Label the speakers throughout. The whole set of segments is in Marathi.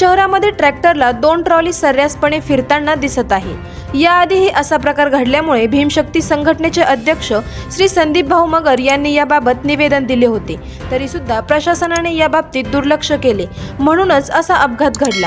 Speaker 1: शहरामध्ये ट्रॅक्टरला दोन ट्रॉली सर्रासपणे फिरताना दिसत आहे. याआधीही असा प्रकार घडल्यामुळे भीमशक्ती संघटनेचे अध्यक्ष श्री संदीप भाऊ मगर यांनी याबाबत निवेदन दिले होते. तरीसुद्धा प्रशासनाने याबाबतीत दुर्लक्ष केले. म्हणूनच असा अपघात घडला.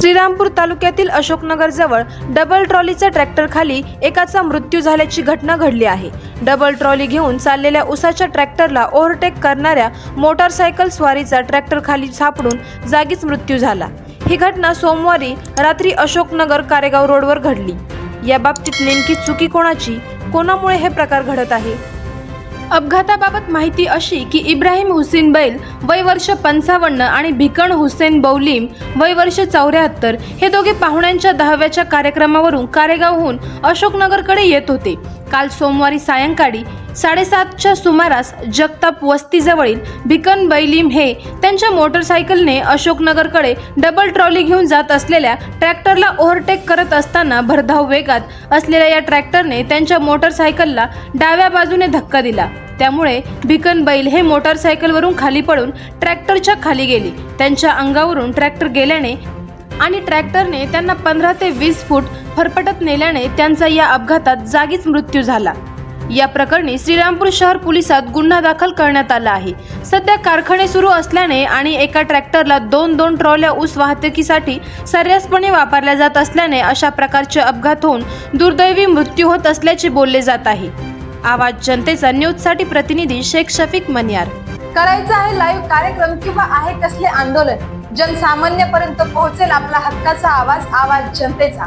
Speaker 1: श्रीरामपूर तालुक्यातील अशोकनगर जवळ डबल ट्रॉलीच्या ट्रॅक्टर खाली एकाचा मृत्यू झाल्याची घटना घडली आहे. डबल ट्रॉली घेऊन चाललेल्या उसाच्या ट्रॅक्टरला ओव्हरटेक करणाऱ्या मोटारसायकल स्वारीचा ट्रॅक्टर खाली सापडून जागीच मृत्यू झाला. ही घटना सोमवारी रात्री अशोकनगर कारेगाव रोडवर घडली. या बाबतीत नेमकी चुकी कोणाची? कोणामुळे हे प्रकार घडत आहे? अपघाताबाबत माहिती अशी की इब्राहिम हुसेन बैल वय वर्ष पंचावन्न आणि भिकण हुसेन बौलीम वय वर्ष चौऱ्याहत्तर हे दोघे पाहुण्यांच्या दहाव्याच्या कार्यक्रमावरून कारेगावहून अशोकनगरकडे येत होते. काल सोमवारी सायंकाळी साडेसातच्या सुमारास जगताप वस्तीजवळील भिकन बैलीम हे त्यांच्या मोटरसायकलने अशोकनगरकडे डबल ट्रॉली घेऊन जात असलेल्या ट्रॅक्टरला ओव्हरटेक करत असताना भरधाव वेगात असलेल्या या ट्रॅक्टरने त्यांच्या मोटरसायकलला डाव्या बाजूने धक्का दिला. त्यामुळे भिकन बैल हे मोटारसायकलवरून खाली पडून ट्रॅक्टरच्या खाली गेली. त्यांच्या अंगावरून ट्रॅक्टर गेल्याने आणि ट्रॅक्टरने त्यांना पंधरा ते वीस फूट फरफटत नेल्याने त्यांचा या अपघातात जागीच मृत्यू झाला. या प्रकरणी श्रीरामपूर शहर पोलिसात गुन्हा दाखल करण्यात आला आहे. सध्या कारखाने सुरू असल्याने आणि एका ट्रॅक्टरला दोन दोन ट्रॉल्या ऊस वाहतुकीसाठी सर्रासपणे वापरल्या जात असल्याने अशा प्रकारचे अपघात होऊन दुर्दैवी मृत्यू होत असल्याचे बोलले जात आहे. आवाज जनतेचा न्यूजसाठी प्रतिनिधी शेख शफीक मनियार.
Speaker 2: करायचं आहे लाईव्ह कार्यक्रम किंवा आहे कसले आंदोलन? जनसामान्यपर्यंत पोहोचेल आपला हक्काचा आवाज आवाज जनतेचा.